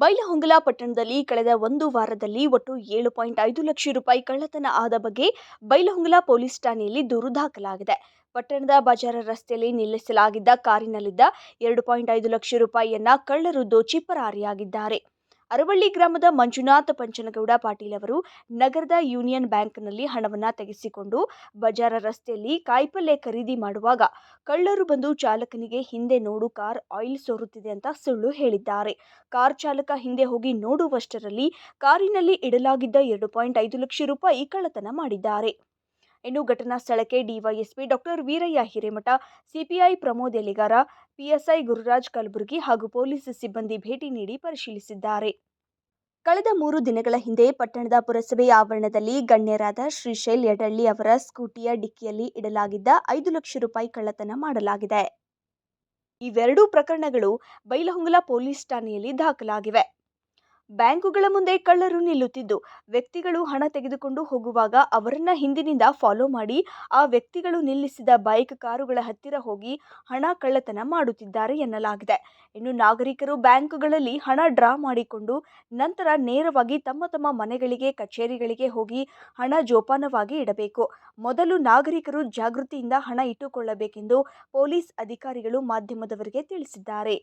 ಬೈಲಹೊಂಗಲ ಪಟ್ಟಣದಲ್ಲಿ ಕಳೆದ ಒಂದು ವಾರದಲ್ಲಿ ಒಟ್ಟು ಏಳು ಪಾಯಿಂಟ್ ಐದು ಲಕ್ಷ ರೂಪಾಯಿ ಕಳ್ಳತನ ಆದ ಬಗ್ಗೆ ಬೈಲಹೊಂಗಲ ಪೊಲೀಸ್ ಠಾಣೆಯಲ್ಲಿ ದೂರು ದಾಖಲಾಗಿದೆ. ಪಟ್ಟಣದ ಬಜಾರ ರಸ್ತೆಯಲ್ಲಿ ನಿಲ್ಲಿಸಲಾಗಿದ್ದ ಕಾರಿನಲ್ಲಿದ್ದ ಎರಡು ಪಾಯಿಂಟ್ ಐದು ಲಕ್ಷ ರೂಪಾಯಿಯನ್ನ ಕಳ್ಳರು ದೋಚಿ ಪರಾರಿಯಾಗಿದ್ದಾರೆ. ಅರವಳ್ಳಿ ಗ್ರಾಮದ ಮಂಜುನಾಥ ಪಂಚನಗೌಡ ಪಾಟೀಲ್ ಅವರು ನಗರದ ಯೂನಿಯನ್ ಬ್ಯಾಂಕ್ನಲ್ಲಿ ಹಣವನ್ನು ತೆಗೆಸಿಕೊಂಡು ಬಜಾರ ರಸ್ತೆಯಲ್ಲಿ ಕಾಯಿಪಲ್ಯ ಖರೀದಿ ಮಾಡುವಾಗ ಕಳ್ಳರು ಬಂದು ಚಾಲಕನಿಗೆ ಹಿಂದೆ ನೋಡು ಕಾರ್ ಆಯಿಲ್ ಸೋರುತ್ತಿದೆ ಅಂತ ಸುಳ್ಳು ಹೇಳಿದ್ದಾರೆ. ಕಾರ್ ಚಾಲಕ ಹಿಂದೆ ಹೋಗಿ ನೋಡುವಷ್ಟರಲ್ಲಿ ಕಾರಿನಲ್ಲಿ ಇಡಲಾಗಿದ್ದ ಎರಡು ಪಾಯಿಂಟ್ ಐದು ಲಕ್ಷ ರೂಪಾಯಿ ಕಳ್ಳತನ ಮಾಡಿದ್ದಾರೆ. ಇನ್ನು ಘಟನಾ ಸ್ಥಳಕ್ಕೆ DYSP doctor Veerayya Hiremath, CPI Pramod Eligar PSI Gururaj Kalaburgi ಹಾಗೂ ಪೊಲೀಸ್ ಸಿಬ್ಬಂದಿ ಭೇಟಿ ನೀಡಿ ಪರಿಶೀಲಿಸಿದ್ದಾರೆ. ಕಳೆದ ಮೂರು ದಿನಗಳ ಹಿಂದೆ ಪಟ್ಟಣದ ಪುರಸಭೆ ಆವರಣದಲ್ಲಿ ಗಣ್ಯರಾದ ಶ್ರೀಶೈಲ್ ಯಡಳ್ಳಿ ಅವರ ಸ್ಕೂಟಿಯ ಡಿಕ್ಕಿಯಲ್ಲಿ ಇಡಲಾಗಿದ್ದ ಐದು ಲಕ್ಷ ರೂಪಾಯಿ ಕಳ್ಳತನ ಮಾಡಲಾಗಿದೆ. ಇವೆರಡೂ ಪ್ರಕರಣಗಳು ಬೈಲಹೊಂಗಲ ಪೊಲೀಸ್ ಠಾಣೆಯಲ್ಲಿ ದಾಖಲಾಗಿವೆ. ಬ್ಯಾಂಕುಗಳ ಮುಂದೆ ಕಳ್ಳರು ನಿಲ್ಲುತ್ತಿದ್ದು, ವ್ಯಕ್ತಿಗಳು ಹಣ ತೆಗೆದುಕೊಂಡು ಹೋಗುವಾಗ ಅವರನ್ನ ಹಿಂದಿನಿಂದ ಫಾಲೋ ಮಾಡಿ, ಆ ವ್ಯಕ್ತಿಗಳು ನಿಲ್ಲಿಸಿದ ಬೈಕ್ ಕಾರುಗಳ ಹತ್ತಿರ ಹೋಗಿ ಹಣ ಕಳ್ಳತನ ಮಾಡುತ್ತಿದ್ದಾರೆ ಎನ್ನಲಾಗಿದೆ. ಇನ್ನು ನಾಗರಿಕರು ಬ್ಯಾಂಕುಗಳಲ್ಲಿ ಹಣ ಡ್ರಾ ಮಾಡಿಕೊಂಡು, ನಂತರ ನೇರವಾಗಿ ತಮ್ಮ ತಮ್ಮ ಮನೆಗಳಿಗೆ, ಕಚೇರಿಗಳಿಗೆ ಹೋಗಿ ಹಣ ಜೋಪಾನವಾಗಿ ಇಡಬೇಕು. ಮೊದಲು ನಾಗರಿಕರು ಜಾಗೃತಿಯಿಂದ ಹಣ ಇಟ್ಟುಕೊಳ್ಳಬೇಕೆಂದು ಪೊಲೀಸ್ ಅಧಿಕಾರಿಗಳು ಮಾಧ್ಯಮದವರಿಗೆ ತಿಳಿಸಿದ್ದಾರೆ.